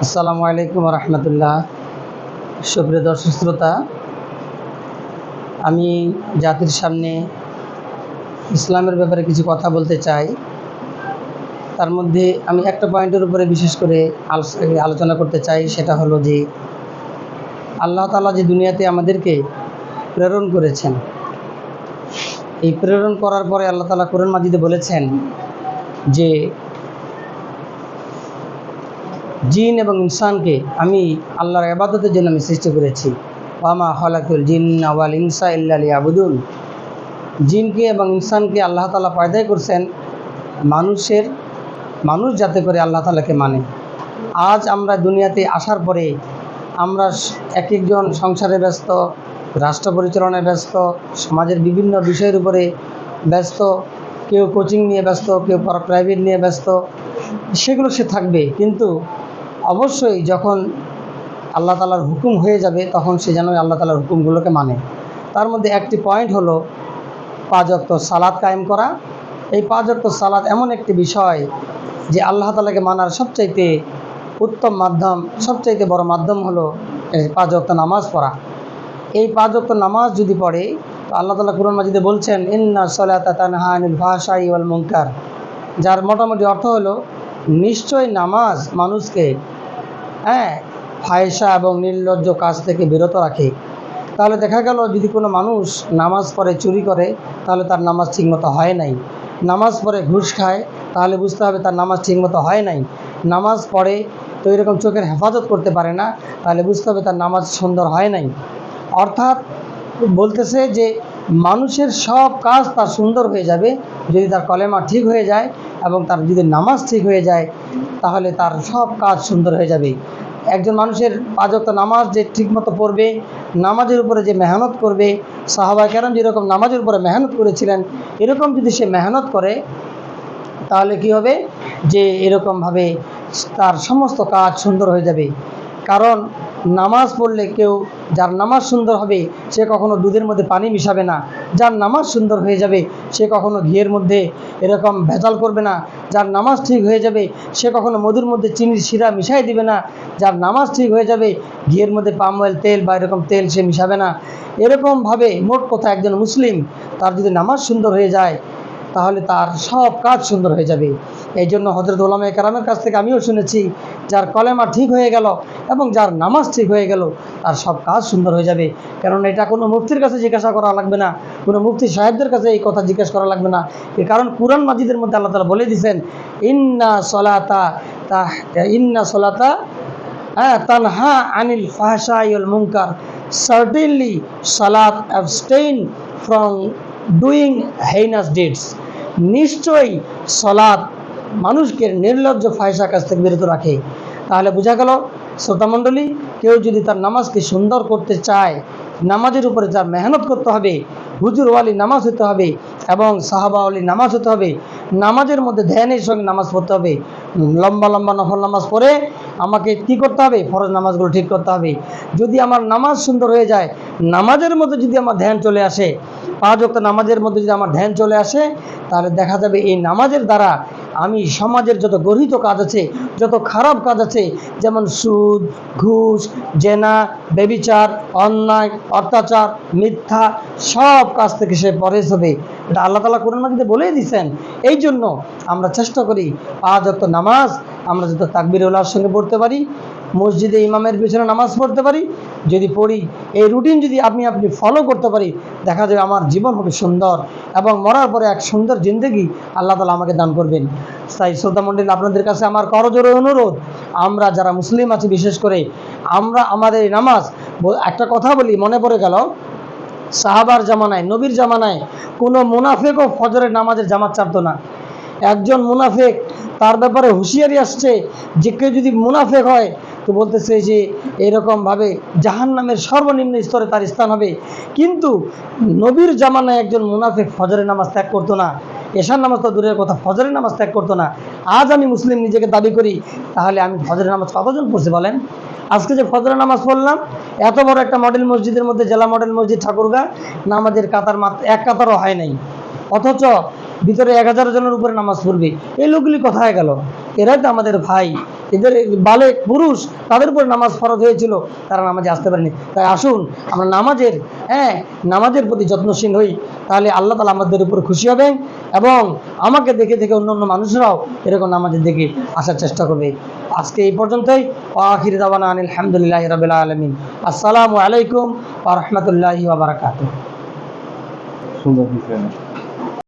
আসসালামু আলাইকুম রহমতুল্লাহ। সুপ্রিয় দর্শক শ্রোতা, আমি জাতির সামনে ইসলামের ব্যাপারে কিছু কথা বলতে চাই। তার মধ্যে আমি একটা পয়েন্টের উপরে বিশেষ করে আলোচ- আলোচনা করতে চাই, সেটা হলো যে আল্লাহ তালা যে দুনিয়াতে আমাদেরকে প্রেরণ করেছেন, এই প্রেরণ করার পরে আল্লাহ তালা কোরআন মাজিদে বলেছেন যে জিন এবং ইনসানকে আমি আল্লাহর আবাদতের জন্য আমি সৃষ্টি করেছি। ওয়ামা হলাকুল জিন আওয়াল ইনসা ইল্লালি আবুদুল জিনকে এবং ইনসানকে আল্লাহ তালা পয়দাই করছেন। মানুষের, মানুষ যাতে করে আল্লাহ তালাকে মানে। আজ আমরা দুনিয়াতে আসার পরে আমরা এক একজন সংসারে ব্যস্ত, রাষ্ট্র পরিচালনায় ব্যস্ত, সমাজের বিভিন্ন বিষয়ের উপরে ব্যস্ত, কেউ কোচিং নিয়ে ব্যস্ত, কেউ প্রাইভেট নিয়ে ব্যস্ত, সেগুলো সে থাকবে। কিন্তু অবশ্যই যখন আল্লাহ তালার হুকুম হয়ে যাবে, তখন সে যেন আল্লাহ তালার হুকুমগুলোকে মানে। তার মধ্যে একটি পয়েন্ট হলো পাঁচ অক্ত সালাদ কায়েম করা। এই পাঁচ অক্ত সালাদ এমন একটি বিষয় যে আল্লাহ তালাকে মানার সবচাইতে উত্তম মাধ্যম, সবচাইতে বড় মাধ্যম হলো এই পাঁচ অক্ত নামাজ পড়া। এই পাঁচ অক্ত নামাজ যদি পড়ে, তো আল্লাহ তালা কুরআন মাজিদে বলছেন, ইন্না সলাতা তানহা আনিল ভাষাই ওয়াল মুনকার। যার মোটামুটি অর্থ হলো নিশ্চয় নামাজ মানুষকে হ্যাঁ ফায়সা এবং নির্লজ্জ কাজ থেকে বিরত রাখে। তাহলে দেখা গেল যদি কোনো মানুষ নামাজ পড়ে, চুরি করে, তাহলে তার নামাজ ঠিকমতো হয় নাই। নামাজ পড়ে ঘুষ খায়, তাহলে বুঝতে হবে তার নামাজ ঠিকমতো হয় নাই। নামাজ পড়ে তো এরকম চোখের হেফাজত করতে পারে না, তাহলে বুঝতে হবে তার নামাজ সুন্দর হয় নাই। অর্থাৎ বলতেছে যে মানুষের সব কাজ তার সুন্দর হয়ে যাবে, যদি তার কলেমা ঠিক হয়ে যায় এবং তার যদি নামাজ ঠিক হয়ে যায়, তাহলে তার সব কাজ সুন্দর হয়ে যাবে। একজন মানুষের পাঁচক্ত নামাজ যে ঠিকমতো পড়বে, নামাজের উপরে যে মেহনত করবে সাহাবা কেরাম যেরকম নামাজের উপরে মেহনত করেছিলেন, এরকম যদি সে মেহনত করে, তাহলে কি হবে? যে এরকমভাবে তার সমস্ত কাজ সুন্দর হয়ে যাবে। কারণ নামাজ পড়লে কেউ, যার নামাজ সুন্দর হবে, সে কখনো দুধের মধ্যে পানি মিশাবে না। যার নামাজ সুন্দর হয়ে যাবে, সে কখনো ঘিয়ের মধ্যে এরকম ভেজাল করবে না। যার নামাজ ঠিক হয়ে যাবে, সে কখনো মধুর মধ্যে চিনির শিরা মিশাই দিবে না। যার নামাজ ঠিক হয়ে যাবে, ঘিয়ের মধ্যে পাম অয়েল তেল বা এরকম তেল সে মিশাবে না। এরকমভাবে মোট কথা একজন মুসলিম, তার যদি নামাজ সুন্দর হয়ে যায়, তাহলে তার সব কাজ সুন্দর হয়ে যাবে। এই জন্য হজরত ওলামা কারামের কাছ থেকে আমিও শুনেছি যার কলেমা ঠিক হয়ে গেল এবং যার নামাজ ঠিক হয়ে গেল, তার সব কাজ সুন্দর হয়ে যাবে। কারণ এটা কোনো মুফতির কাছে জিজ্ঞাসা করা লাগবে না, কোনো মুফতি সাহেবদের কাছে এই কথা জিজ্ঞাসা করা লাগবে না। এ কারণ কুরআন মাজিদের মধ্যে আল্লাহ তালা বলে দিয়েছেন, ইন্না সলাতা তা ইন্না সলাতা হ্যাঁ তানহা আনিল ফাহশাইল মুনকার। সার্টেনলি সালাত abstain from doing heinous deeds নিশ্চয়ই সলাৎ মানুষকে নির্লজ্জ ফায়সা কাছ থেকে বিরত রাখে। তাহলে বোঝা গেল শ্রোতামণ্ডলী কেউ যদি তার নামাজকে সুন্দর করতে চায়, নামাজের উপরে তার মেহনত করতে হবে হুজুরওয়ালি নামাজ হতে হবে এবং সাহাবাওয়ালি নামাজ হতে হবে, নামাজের মধ্যে ধ্যানের সঙ্গে নামাজ পড়তে হবে, লম্বা লম্বা নফল নামাজ পড়ে আমাকে কী করতে হবে? ফরজ নামাজগুলো ঠিক করতে হবে। যদি আমার নামাজ সুন্দর হয়ে যায়, নামাজের মধ্যে যদি আমার ধ্যান চলে আসে, পাঁচ ওয়াক্ত নামাজের মধ্যে যদি আমার ধ্যান চলে আসে, তাহলে দেখা যাবে এই নামাজের দ্বারা আমি সমাজের যত গর্হিত কাজ আছে, যত খারাপ কাজ আছে, যেমন সুদ, ঘুষ, জেনা বেবিচার অন্যায়, অত্যাচার, মিথ্যা, সব কাজ থেকে সে পরেজ হবে। এটা আল্লাহ তালা কোরআন মাজিদে বলেই দিয়েছেন। এই জন্য আমরা চেষ্টা করি, আজ যত নামাজ, আমরা যত তাকবির উল্লাহর সঙ্গে পড়তে পারি, মসজিদে ইমামের পিছনে নামাজ পড়তে পারি যদি পড়ি, এই রুটিন যদি আপনি আপনি ফলো করতে পারি, দেখা যাবে আমার জীবন হবে সুন্দর এবং মরার পরে এক সুন্দর জিন্দগি আল্লাহ তালা আমাকে দান করবেন। তাই শ্রদ্ধামণ্ডলী আপনাদের কাছে আমার করজোরে অনুরোধ, আমরা যারা মুসলিম আছি বিশেষ করে, আমরা আমাদের নামাজ একটা কথা বলি, মনে পড়ে গেল, সাহাবার জামানায়, নবীর জামানায় কোনো মুনাফেকও ফজরের নামাজের জামাত চাপতো না। একজন মুনাফেক, তার ব্যাপারে হুঁশিয়ারি আসছে যে কেউ যদি মুনাফেক হয় তো বলতেছে যে এরকমভাবে জাহান নামের সর্বনিম্ন স্তরে তার স্থান হবে। কিন্তু নবীর জামানায় একজন মুনাফেক ফজরের নামাজ ত্যাগ করতো না। এশার নামাজ তো দূরের কথা, ফজরের নামাজ ত্যাগ করতো না। আজ আমি মুসলিম নিজেকে দাবি করি, তাহলে আমি ফজরের নামাজ কতজন পড়ছি বলেন? আজকে যে ফজরের নামাজ পড়লাম, এত বড় একটা মডেল মসজিদের মধ্যে, জেলা মডেল মসজিদ ঠাকুরগা, নামাজের কাতার মাত্র এক কাতারও হয় নাই। অথচ ভিতরে এক হাজার জনের উপরে নামাজ পড়বে। এই লোকগুলি কোথায় গেল? এরাই তো আমাদের ভাই। এদের বালেক পুরুষ তাদের উপর নামাজ ফরজ হয়েছিল, তারা নামাজে আসতে পারেনি। তাই আসুন, আমরা নামাজের হ্যাঁ নামাজের প্রতি যত্নশীল হই, তাহলে আল্লাহ তালা আমাদের উপর খুশি হবেন এবং আমাকে দেখে দেখে অন্য অন্য মানুষরাও এরকম নামাজের দিকে আসার চেষ্টা করবে। আজকে এই পর্যন্তই আখির দাওয়ানা আলহামদুলিল্লাহ রবিল আলমিন। আসসালামু আলাইকুম আ রহমতুল্লাহি বারাকাতুহ। সুন্দর